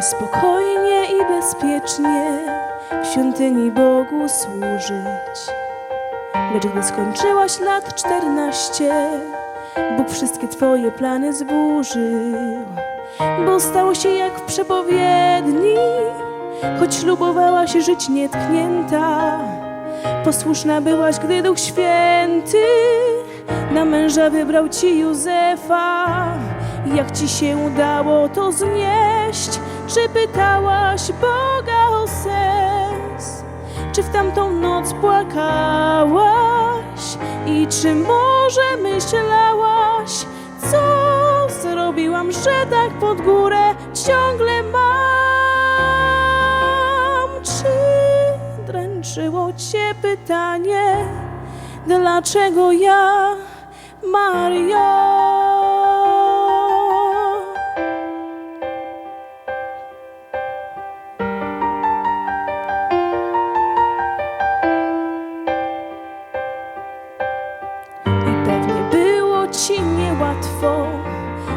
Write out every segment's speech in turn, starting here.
spokojnie i bezpiecznie w świątyni Bogu służyć. Lecz gdy skończyłaś lat czternaście, Bóg wszystkie twoje plany zburzył, bo stało się jak w przepowiedni, choć ślubowałaś żyć nietknięta. Posłuszna byłaś, gdy Duch Święty na męża wybrał ci Józefa. Jak ci się udało to znieść? Czy pytałaś Boga o sens? Czy w tamtą noc płakałaś? I czy może myślałaś, co zrobiłam, że tak pod górę ciągle mam? Czy dręczyło cię pytanie, dlaczego ja, Mario?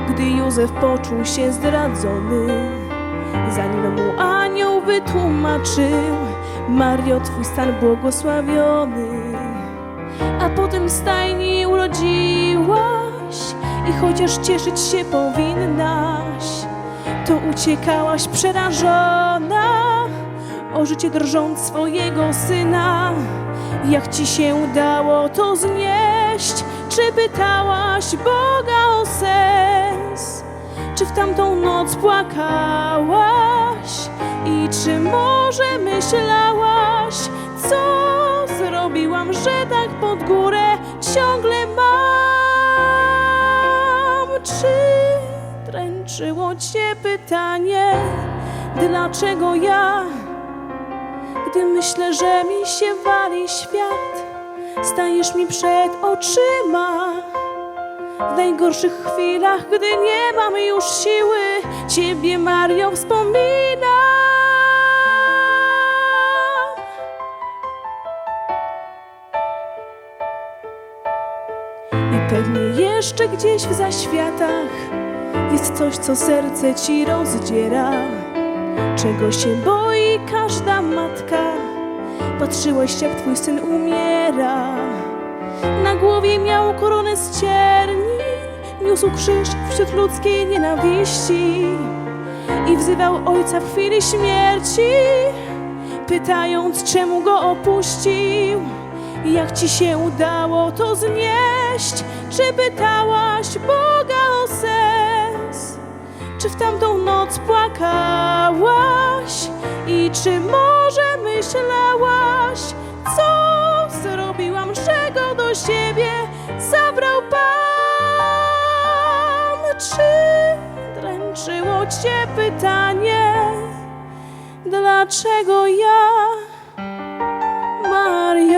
Gdy Józef poczuł się zdradzony. Zanim mu anioł wytłumaczył, Mario, twój stan błogosławiony. A potem w stajni urodziłaś i chociaż cieszyć się powinnaś, to uciekałaś przerażona, o życie drżąc swojego syna. Jak ci się udało to znieść? Czy pytałaś Boga o sens? Czy w tamtą noc płakałaś? I czy może myślałaś, co zrobiłam, że tak pod górę ciągle mam? Czy dręczyło cię pytanie, dlaczego ja? Gdy myślę, że mi się wali świat, stajesz mi przed oczyma. W najgorszych chwilach, gdy nie mam już siły, Ciebie, Mario, wspominam. I pewnie jeszcze gdzieś w zaświatach jest coś, co serce Ci rozdziera czego się boi matka. Patrzyłeś, jak twój syn umiera. Na głowie miał koronę z cierni, niósł krzyż wśród ludzkiej nienawiści i wzywał ojca w chwili śmierci, pytając, czemu go opuścił. Jak ci się udało to znieść? Czy pytałaś Boga o sens? Czy w tamtą noc płakałaś? I czy może myślałaś, co zrobiłam, czego do siebie zabrał Pan. Czy dręczyło Cię pytanie, dlaczego ja, Maria?